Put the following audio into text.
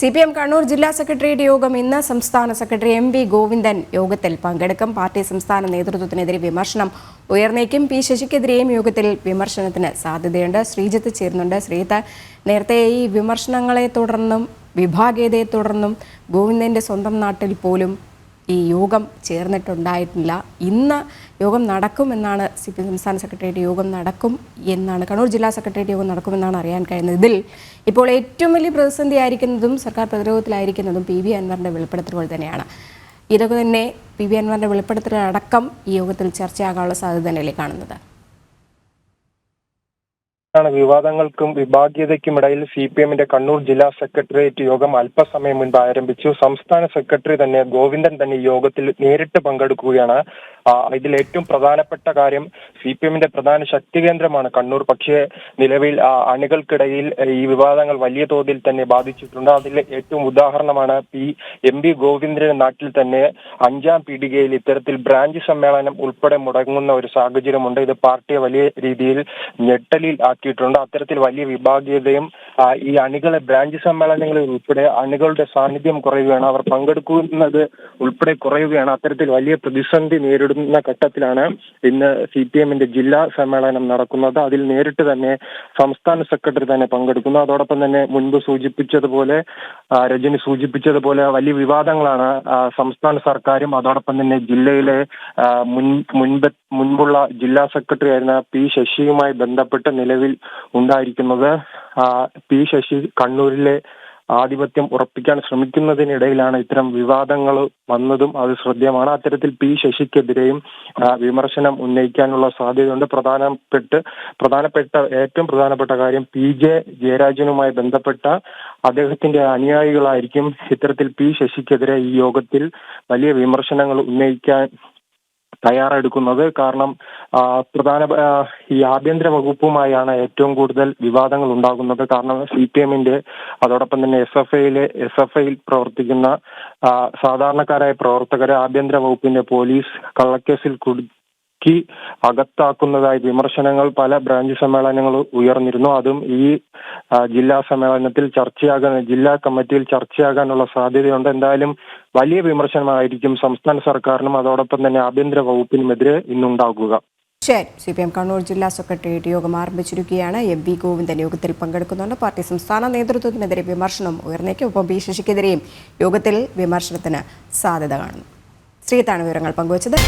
C P M Kannur ജില്ലാ secretariat യോഗം ഇന്ന് സംസ്ഥാന സെക്രട്ടറി എം വി ഗോവിന്ദൻ യോഗത്തിൽ പങ്കെടുക്കും. പാർട്ടി സംസ്ഥാന നേതൃത്വത്തിനെതിരെ വിമർശനം ഉയർന്നേക്കും. പി ശശിക്കെതിരെയും യോഗത്തിൽ വിമർശനത്തിന് സാധ്യതയുണ്ട്. ശ്രീജിത്ത് ചേരുന്നുണ്ട്. ശ്രീജിത്ത് നേരത്തെ ഈ വിമർശനങ്ങളെ തുടർന്നും വിഭാഗീയതയെ തുടർന്നും ഗോവിന്ദന്റെ സ്വന്തം നാട്ടിൽ പോലും ഈ യോഗം ചേർന്നിട്ടുണ്ടായിട്ടില്ല. ഇന്ന് യോഗം നടക്കുമെന്നാണ് സി പി സംസ്ഥാന സെക്രട്ടേറിയറ്റ് യോഗം നടക്കും എന്നാണ് കണ്ണൂർ ജില്ലാ സെക്രട്ടേറിയറ്റ് യോഗം നടക്കുമെന്നാണ് അറിയാൻ കഴിയുന്നത്. ഇതിൽ ഇപ്പോൾ ഏറ്റവും വലിയ പ്രതിസന്ധി ആയിരിക്കുന്നതും സർക്കാർ പ്രതിരോധത്തിലായിരിക്കുന്നതും പി വി അൻവറിന്റെ വെളിപ്പെടുത്തലുകൾ തന്നെയാണ്. ഇതൊക്കെ തന്നെ പി വി അൻവറിന്റെ വെളിപ്പെടുത്തലടക്കം ഈ യോഗത്തിൽ ചർച്ചയാകാനുള്ള സാധ്യത തന്നെയല്ലേ കാണുന്നത്? ആണ് വിവാദങ്ങൾക്കും വിഭാഗീയതയ്ക്കും ഇടയിൽ സി പി എമ്മിന്റെ കണ്ണൂർ ജില്ലാ സെക്രട്ടേറിയറ്റ് യോഗം അല്പസമയം മുൻപ് ആരംഭിച്ചു. സംസ്ഥാന സെക്രട്ടറി തന്നെ ഗോവിന്ദൻ തന്നെ യോഗത്തിൽ നേരിട്ട് പങ്കെടുക്കുകയാണ്. ഇതിൽ ഏറ്റവും പ്രധാനപ്പെട്ട കാര്യം സി പി എമ്മിന്റെ പ്രധാന ശക്തി കേന്ദ്രമാണ്. കണ്ണൂർ പക്ഷേ നിലവിൽ അണികൾക്കിടയിൽ ഈ വിവാദങ്ങൾ വലിയ തോതിൽ തന്നെ ബാധിച്ചിട്ടുണ്ട്. അതിൽ ഏറ്റവും ഉദാഹരണമാണ് പി എം പി ഗോവിന്ദന്റെ നാട്ടിൽ തന്നെ അഞ്ചാം പീടികയിൽ ഇത്തരത്തിൽ ബ്രാഞ്ച് സമ്മേളനം ഉൾപ്പെടെ മുടങ്ങുന്ന ഒരു സാഹചര്യമുണ്ട്. ഇത് പാർട്ടിയെ വലിയ രീതിയിൽ ഞെട്ടലിൽ ആക്കിയിട്ടുണ്ട് അത്തരത്തിൽ വലിയ വിഭാഗീയതയും ഈ അണികളെ ബ്രാഞ്ച് സമ്മേളനങ്ങളിൽ ഉൾപ്പെടെ അണികളുടെ സാന്നിധ്യം കുറയുകയാണ്. അവർ പങ്കെടുക്കുന്നത് ഉൾപ്പെടെ കുറയുകയാണ്. അത്തരത്തിൽ വലിയ പ്രതിസന്ധി നേരിടുന്ന ഘട്ടത്തിലാണ് ഇന്ന് സി പി എമ്മിന്റെ ജില്ലാ സമ്മേളനം നടക്കുന്നത്. അതിൽ നേരിട്ട് തന്നെ സംസ്ഥാന സെക്രട്ടറി തന്നെ പങ്കെടുക്കുന്നു. അതോടൊപ്പം തന്നെ മുൻപ് സൂചിപ്പിച്ചതുപോലെ രജനി സൂചിപ്പിച്ചതുപോലെ വലിയ വിവാദങ്ങളാണ് സംസ്ഥാന സർക്കാരും അതോടൊപ്പം തന്നെ ജില്ലയിലെ മുൻ മുൻപ് മുൻപുള്ള ജില്ലാ സെക്രട്ടറി ആയിരുന്ന പി ശശിയുമായി ബന്ധപ്പെട്ട് നിലവിൽ ഉണ്ടായിരിക്കുന്നത് പി ശശി കണ്ണൂരിലെ ആധിപത്യം ഉറപ്പിക്കാൻ ശ്രമിക്കുന്നതിനിടയിലാണ് ഇത്തരം വിവാദങ്ങൾ വന്നതും അത് ശ്രദ്ധേയമാണ്. അത്തരത്തിൽ പി ശശിക്കെതിരെയും വിമർശനം ഉന്നയിക്കാനുള്ള സാധ്യതയുണ്ട്. പ്രധാനപ്പെട്ട് പ്രധാനപ്പെട്ട ഏറ്റവും പ്രധാനപ്പെട്ട കാര്യം പി ജെ ജയരാജനുമായി ബന്ധപ്പെട്ട അദ്ദേഹത്തിന്റെ അനുയായികളായിരിക്കും ഇത്തരത്തിൽ പി ശശിക്കെതിരെ ഈ യോഗത്തിൽ വലിയ വിമർശനങ്ങൾ ഉന്നയിക്കാൻ തയ്യാറെടുക്കുന്നത്. കാരണം പ്രധാന ഈ ആഭ്യന്തര വകുപ്പുമായാണ് ഏറ്റവും കൂടുതൽ വിവാദങ്ങൾ ഉണ്ടാകുന്നത്. കാരണം സി പി എമ്മിന്റെ അതോടൊപ്പം തന്നെ എസ് എഫ് ഐയിലെ എസ് എഫ് ഐയിൽ പ്രവർത്തിക്കുന്ന സാധാരണക്കാരായ പ്രവർത്തകരെ ആഭ്യന്തര വകുപ്പിന്റെ പോലീസ് കള്ളക്കേസിൽ കുടുക്കി അകത്താക്കുന്നതായി വിമർശനങ്ങൾ പല ബ്രാഞ്ച് സമ്മേളനങ്ങൾ ഉയർന്നിരുന്നു. അതും ഈ ജില്ലാ സമ്മേളനത്തിൽ ചർച്ചയാകാൻ ജില്ലാ കമ്മിറ്റിയിൽ ചർച്ചയാകാനുള്ള സാധ്യതയുണ്ട്. എന്തായാലും വലിയ വിമർശനമായിരിക്കും സംസ്ഥാന സർക്കാരിനും അതോടൊപ്പം തന്നെ ആഭ്യന്തര വകുപ്പിനുമെതിരെ ഇന്നുണ്ടാകുക. ശരി. സി പി എം കണ്ണൂർ ജില്ലാ സെക്രട്ടേറിയറ്റ് യോഗം ആരംഭിച്ചിരിക്കുകയാണ്. എം വി ഗോവിന്ദൻ യോഗത്തിൽ പങ്കെടുക്കുന്നുണ്ട്. പാർട്ടി സംസ്ഥാന നേതൃത്വത്തിനെതിരെ വിമർശനം ഉയർന്നേക്കും. ഒപ്പം ബി ശശിക്കെതിരെയും യോഗത്തിൽ വിമർശനത്തിന് സാധ്യത കാണുന്നു. ശ്രീത്താണ് വിവരങ്ങൾ പങ്കുവച്ചത്